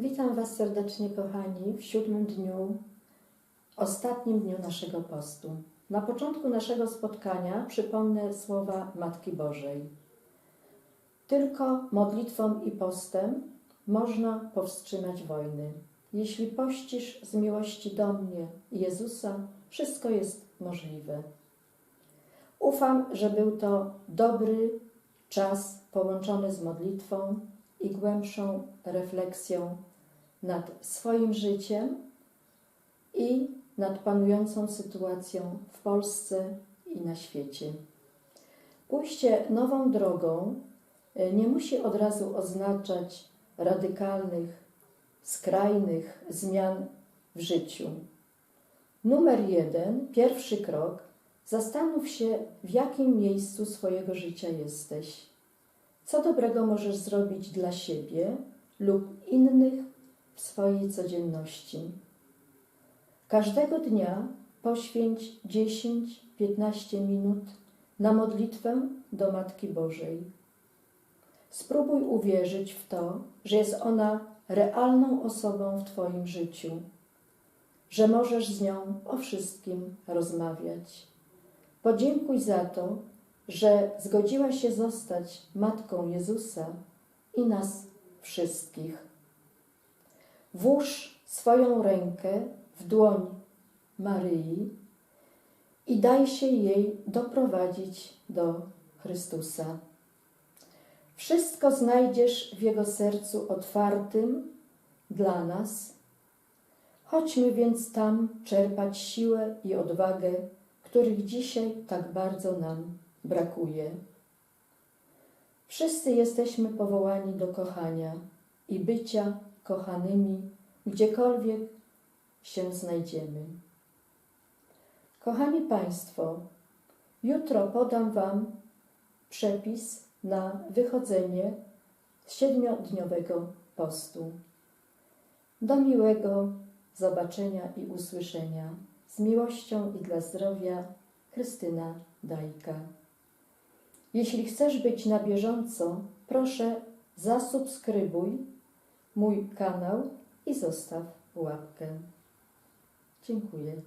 Witam Was serdecznie, kochani, w siódmym dniu, ostatnim dniu naszego postu. Na początku naszego spotkania przypomnę słowa Matki Bożej. Tylko modlitwą i postem można powstrzymać wojny. Jeśli pościsz z miłości do mnie, Jezusa, wszystko jest możliwe. Ufam, że był to dobry czas połączony z modlitwą i głębszą refleksją nad swoim życiem i nad panującą sytuacją w Polsce i na świecie. Pójście nową drogą e, nie musi od razu oznaczać radykalnych, skrajnych zmian w życiu. Numer jeden, pierwszy krok, zastanów się, w jakim miejscu swojego życia jesteś. Co dobrego możesz zrobić dla siebie lub innych w swojej codzienności. Każdego dnia poświęć 10-15 minut na modlitwę do Matki Bożej. Spróbuj uwierzyć w to, że jest ona realną osobą w Twoim życiu, że możesz z nią o wszystkim rozmawiać. Podziękuj za to, że zgodziła się zostać Matką Jezusa i nas wszystkich. Włóż swoją rękę w dłoń Maryi i daj się jej doprowadzić do Chrystusa. Wszystko znajdziesz w Jego sercu otwartym dla nas. Chodźmy więc tam czerpać siłę i odwagę, których dzisiaj tak bardzo nam brakuje. Wszyscy jesteśmy powołani do kochania i bycia kochanymi, gdziekolwiek się znajdziemy. Kochani Państwo, jutro podam Wam przepis na wychodzenie z siedmiodniowego postu. Do miłego zobaczenia i usłyszenia. Z miłością i dla zdrowia Krystyna Dajka. Jeśli chcesz być na bieżąco, proszę zasubskrybuj mój kanał i zostaw łapkę. Dziękuję.